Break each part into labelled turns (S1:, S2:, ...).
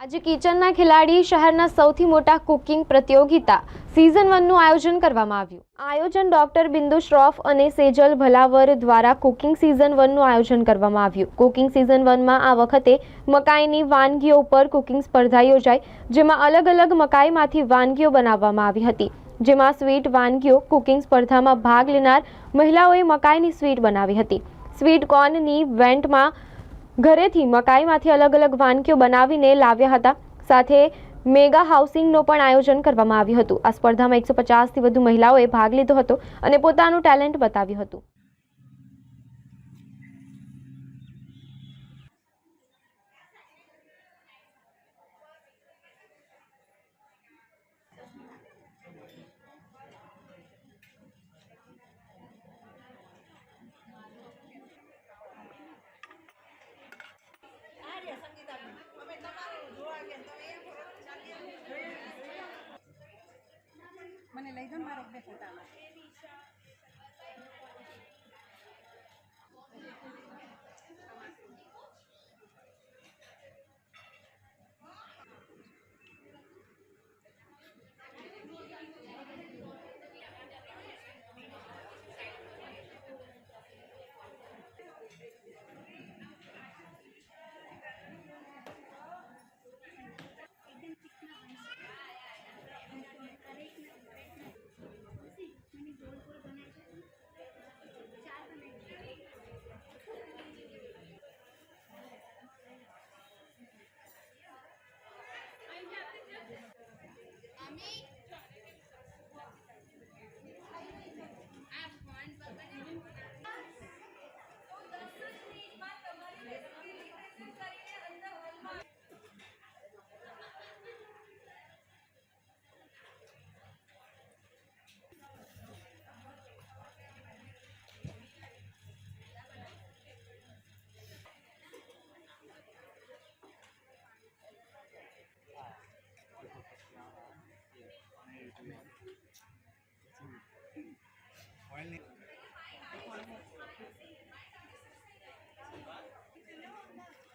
S1: આજે કિચનના ખેલાડી શહેરના સૌથી મોટા કુકિંગ પ્રતિયોગિતા સિઝન વનનું આયોજન કરવામાં આવ્યું. આયોજન ડોક્ટર બિંદુ શ્રોફ અને સેજલ ભલાવર દ્વારા કુકિંગ સિઝન વનનું આયોજન કરવામાં આવ્યું. કુકિંગ સિઝન વનમાં આ વખતે મકાઈની વાનગીઓ ઉપર કુકિંગ સ્પર્ધા યોજાઈ, જેમાં અલગ અલગ મકાઈમાંથી વાનગીઓ બનાવવામાં આવી હતી. જેમાં સ્વીટ વાનગીઓ કુકિંગ સ્પર્ધામાં ભાગ લેનાર મહિલાઓએ મકાઈની સ્વીટ બનાવી હતી. સ્વીટ કોર્નની વેન્ટમાં ઘરેથી મકાઈમાંથી અલગ અલગ વાનગીઓ બનાવીને લાવ્યા હતા. સાથે મેગા હાઉસિંગનું પણ આયોજન કરવામાં આવ્યું હતું. આ સ્પર્ધામાં એકસો પચાસથી વધુ મહિલાઓએ ભાગ લીધો હતો અને પોતાનું ટેલેન્ટ બતાવ્યું હતું.
S2: મને લઈ દો ને મારે બે ફોટામાં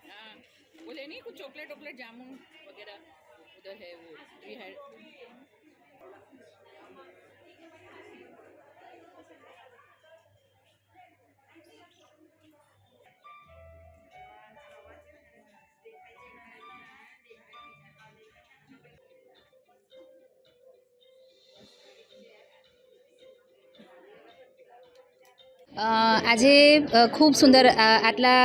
S3: हाँ बोले नहीं कुछ चॉकलेट वॉकलेट जामुन वगैरह उधर है वो
S4: આજે ખૂબ સુંદર આટલા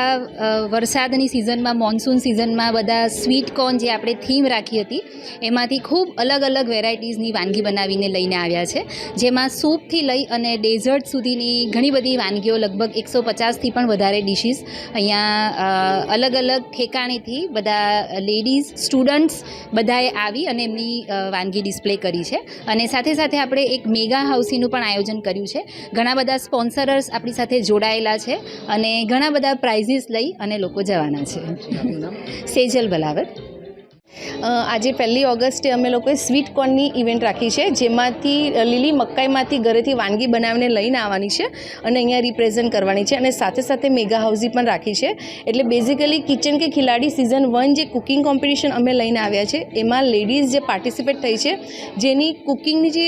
S4: વરસાદની સિઝનમાં, મોન્સૂન સિઝનમાં બધા સ્વીટ કોર્ન જે આપણે થીમ રાખી હતી, એમાંથી ખૂબ અલગ અલગ વેરાયટીઝની વાનગી બનાવીને લઈને આવ્યા છે. જેમાં સૂપથી લઈ અને ડેઝર્ટ સુધીની ઘણી બધી વાનગીઓ, લગભગ એકસો પચાસથી પણ વધારે ડિશિસ અહીંયા અલગ અલગ ઠેકાણેથી બધા લેડીઝ, સ્ટુડન્ટ્સ બધાએ આવી અને એમની વાનગી ડિસ્પ્લે કરી છે. અને સાથે સાથે આપણે એક મેગા હાઉસીનું પણ આયોજન કર્યું છે. ઘણા બધા સ્પોન્સરર્સ આપણી સાથે જોડાયેલા છે અને ઘણા બધા પ્રાઇઝીસ લઈ અને લોકો જવાના છે. સેજલ ભલાવત
S5: અ, આજે પહેલી ઓગસ્ટે અમે લોકોએ સ્વીટ કોર્નની ઇવેન્ટ રાખી છે જેમાંથી લીલી મકાઈમાંથી ઘરેથી વાનગી બનાવીને લઈને આવવાની છે અને અહીંયા રિપ્રેઝન્ટ કરવાની છે અને સાથે સાથે મેગા હાઉસી પણ રાખી છે. એટલે basically kitchen Ke Khiladi season one જે કુકિંગ કોમ્પિટિશન અમે લઈને આવ્યા છે એમાં લેડીઝ જે પાર્ટિસિપેટ થઈ છે જેની કુકિંગની જે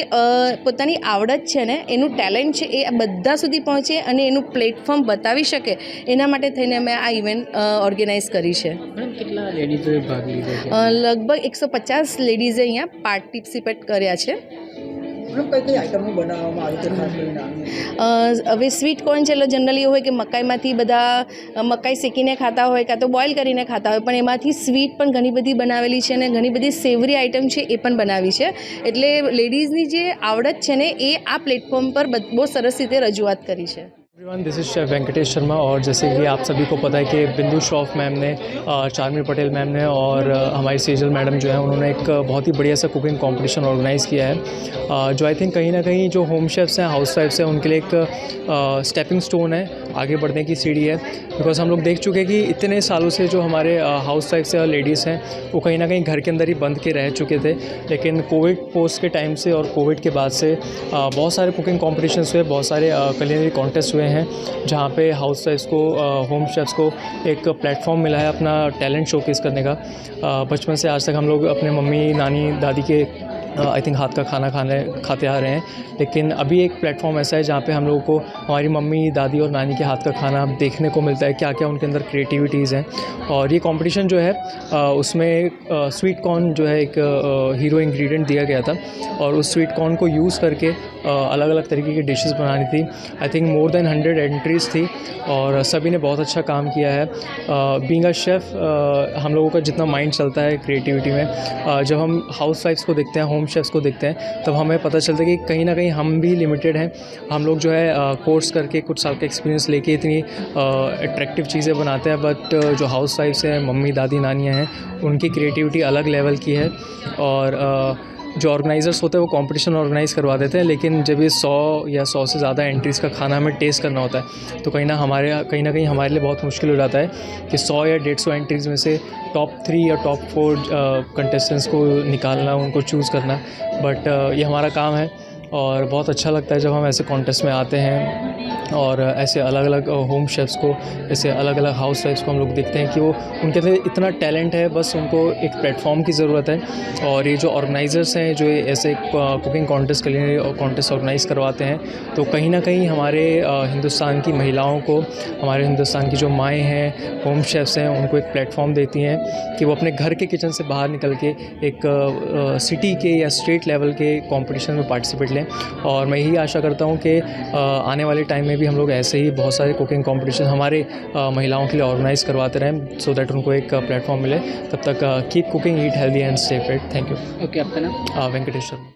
S5: પોતાની આવડત છે ને એનું ટેલેન્ટ છે એ બધા સુધી પહોંચે અને એનું પ્લેટફોર્મ બતાવી શકે એના માટે થઈને અમે આ ઇવેન્ટ ઓર્ગેનાઇઝ કરી છે.
S6: કેટલા લેડીઝોએ ભાગ લીધો
S5: લગભગ એકસો પચાસ લેડીઝે અહીંયા પાર્ટિસિપેટ કર્યા છે. હવે સ્વીટ કોર્ન છે એટલે જનરલી એવું હોય કે મકાઈમાંથી બધા મકાઈ શેકીને ખાતા હોય કાં તો બોઇલ કરીને ખાતા હોય પણ એમાંથી સ્વીટ પણ ઘણી બધી બનાવેલી છે અને ઘણી બધી સેવરી આઈટમ છે એ પણ બનાવી છે. એટલે લેડીઝની જે આવડત છે ને એ આ પ્લેટફોર્મ પર બહુ સરસ રીતે રજૂઆત કરી છે.
S6: Everyone this is chef Venkatesh Sharma और जैसे कि आप सभी को पता है कि बिंदु श्रॉफ मैम ने चारमी पटेल मैम ने और हमारी सेजल मैडम जो है, उन्होंने एक बहुत ही बढ़िया सा कुकिंग कंपटीशन ऑर्गेनाइज़ किया है। जो आई थिंक कहीं ना कहीं जो होम शेफ्स हैं, हाउस वाइफ्स हैं, उनके लिए एक स्टेपिंग स्टोन है। आगे बढ़ने की सीढ़ी है। बिकॉज़ हम लोग देख चुके हैं कि इतने सालों से जो हमारे हाउस वाइफ्स या लेडीज़ हैं, वो कहीं ना कहीं घर के अंदर ही बंद के रह चुके थे। लेकिन कोविड पोस्ट के टाइम से और कोविड के बाद से बहुत सारे कुकिंग कॉम्पिटिशन्स हुए, बहुत सारे कलिनरी कॉन्टेस्ट हुए हैं, जहाँ पे हाउस वाइफ्स को होम शेफ्स को एक प्लेटफॉर्म मिला है अपना टैलेंट शोकेस करने का। बचपन से आज तक हम लोग अपने मम्मी, नानी, दादी के आई थिंक हाथ का खाना खाने, खाते आ रहे हैं। लेकिन अभी एक प्लेटफॉर्म ऐसा है जहाँ पे हम लोगों को हमारी मम्मी, दादी और नानी के हाथ का खाना देखने को मिलता है क्या क्या उनके अंदर क्रिएटिविटीज़ हैं। और ये कंपटीशन जो है उसमें स्वीट कॉर्न जो है एक हीरो इंग्रेडिएंट दिया गया था। और उस स्वीट कॉर्न को यूज़ करके अलग अलग तरीके की डिशेस बनानी थी। I think more than hundred entries थी और सभी ने बहुत अच्छा काम किया है। बींग अ शेफ़ हम लोगों का जितना माइंड चलता है क्रिएटिविटी में जब हम हाउस वाइफ्स को देखते हैं होम शेफ्स को देखते हैं तब हमें पता चलता है कि कहीं ना कहीं हम भी लिमिटेड हैं। हम लोग जो है कोर्स करके कुछ साल का एक्सपीरियंस लेके इतनी अट्रैक्टिव चीज़ें बनाते हैं बट जो हाउस वाइफ्स हैं मम्मी दादी नानियाँ हैं उनकी क्रिएटिविटी अलग लेवल की है। और अ, जो ऑर्गेनाइजर्स होते हैं, वो कंपटीशन ऑर्गेनाइज करवा देते हैं, लेकिन जब ये सौ या सौ से ज़्यादा एंट्रीज़ का खाना हमें टेस्ट करना होता है तो कहीं ना हमारे, कहीं ना कहीं हमारे लिए बहुत मुश्किल हो जाता है कि सौ या डेढ़ सौ एंट्रीज़ में से टॉप थ्री या टॉप फोर कंटेस्टेंट्स को निकालना, उनको चूज़ करना। बट ये हमारा काम है। और बहुत अच्छा लगता है जब हम ऐसे कॉन्टेस्ट में आते हैं और ऐसे अलग अलग होम शेफ्स को, ऐसे अलग अलग हाउस वाइफ्स को हम लोग देखते हैं कि वो, उनके अंदर इतना टैलेंट है, बस उनको एक प्लेटफॉर्म की ज़रूरत है। और ये जो ऑर्गेनाइजर्स हैं, जो ऐसे कुकिंग कॉन्टेस्ट के लिए कॉन्टेस्ट ऑर्गेनाइज करवाते हैं तो कहीं ना कहीं हमारे हिंदुस्तान की महिलाओं को, हमारे हिंदुस्तान की जो माएँ हैं होम शेफ्स हैं, उनको एक प्लेटफॉर्म देती हैं कि वो अपने घर के किचन से बाहर निकल के एक सिटी के या स्टेट लेवल के कंपटीशन में पार्टिसिपेट लें। और मैं यही आशा करता हूँ कि आने वाले टाइम में भी हम लोग ऐसे ही बहुत सारे कुकिंग कॉम्पिटिशन हमारे महिलाओं के लिए ऑर्गेनाइज करवाते रहें सो दैट उनको एक प्लेटफॉर्म मिले। तब तक keep cooking eat healthy and safe it thank you
S7: okay आपका नाम?
S6: वेंकटेश्वर। शर्मा